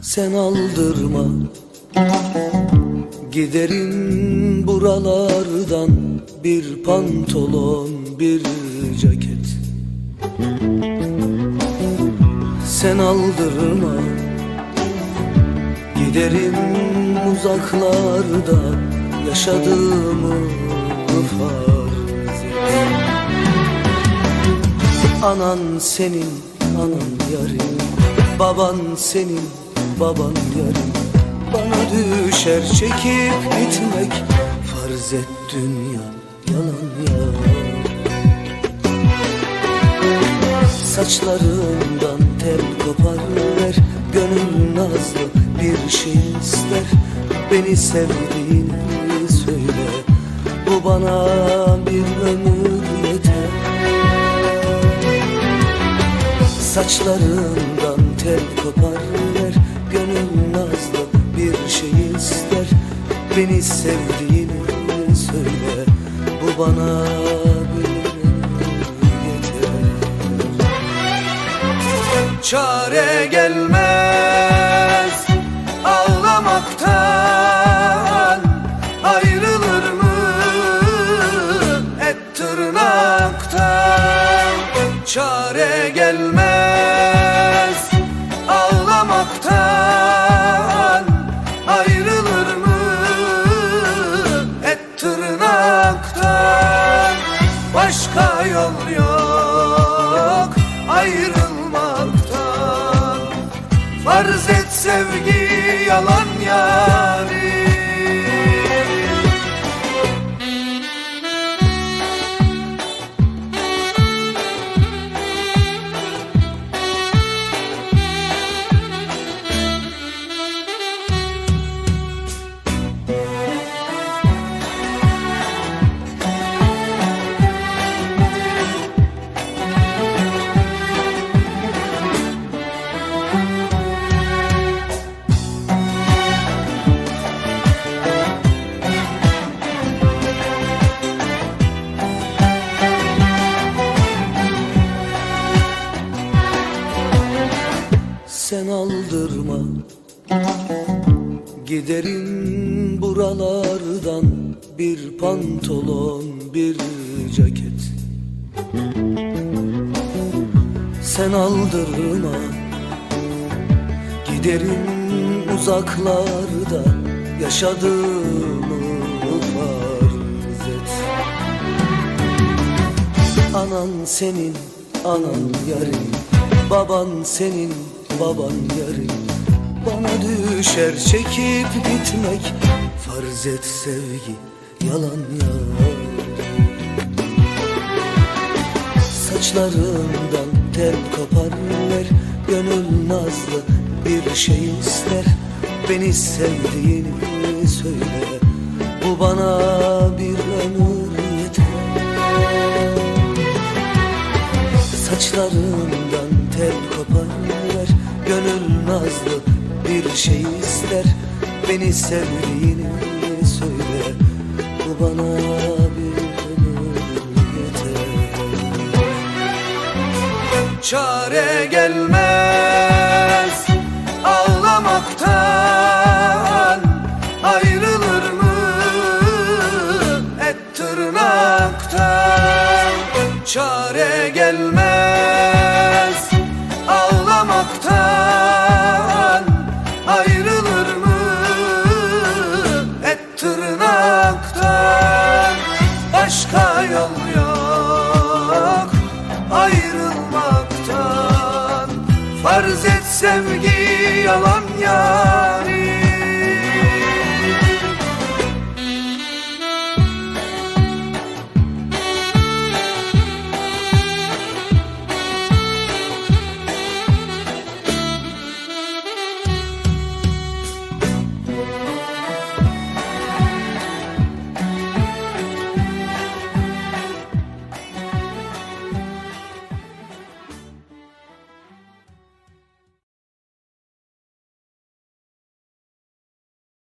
sen aldırma. Giderim buralardan bir pantolon bir ceket. Sen aldırma. Giderim uzaklarda yaşadığımı farz et. Anan senin, anan yarın Baban senin, baban yarın. Bana düşer çekip gitmek Farz et dünya yalan ya Saçlarından tel kopar ver Gönül nazlı bir şey ister. Beni sevdiğini söyle Bu bana bir ömür yeter. Saçlarından tel kopar bana bir yeter Çare gelmez Başka Giderim buralardan. Bir pantolon bir ceket. Sen aldırma. Giderim uzaklarda. Yaşadığımı farz et Anan senin, anan yarın. Baban senin, baban yarın Bana düşer çekip gitmek Farz et sevgi, yalan yar Saçlarından tel kopar ver Gönül nazlı bir şey ister. Beni sevdiğini söyle Bu bana bir ömür yeter. Saçlarından tel kopar ver Gönül nazlı bir şey ister. Beni sevdiğini söyle. Bu bana bir yeter. Çare gelmez ağlamaktan. Ayrılır mı et tırnaktan? Çare gelmez Farz et sevgi yalan ya